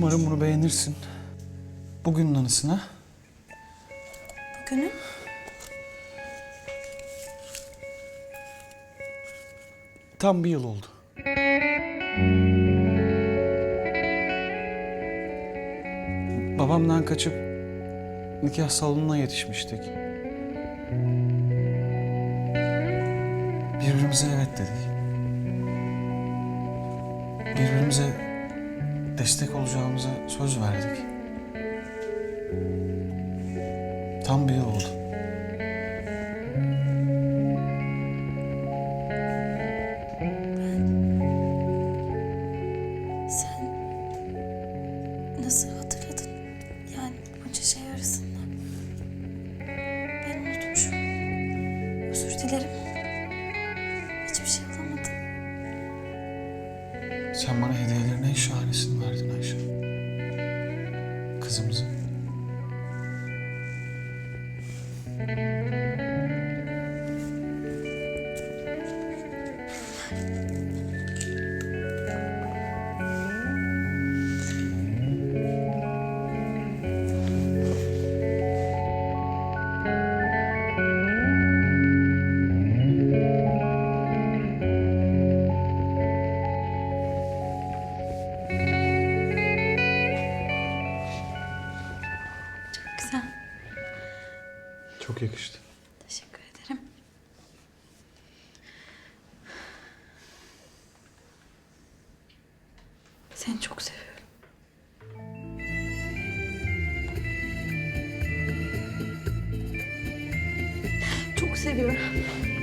Umarım bunu beğenirsin. Bugünün anısına Bugünün? tam bir yıl oldu. Babamdan kaçıp nikah salonuna yetişmiştik. Birbirimize evet dedik. Birbirimize destek olacağımıza söz verdik. Tam bir yıl oldu. Sen nasıl hatırladın? Yani bunca şey arasında. Ben unutmuşum. Özür dilerim. Hiçbir şey. Sen bana hediyelerin en şahanesini verdin Ayşe. Kızımızı. Çok güzel. Çok yakıştı. Teşekkür ederim. Seni çok seviyorum. Çok seviyorum.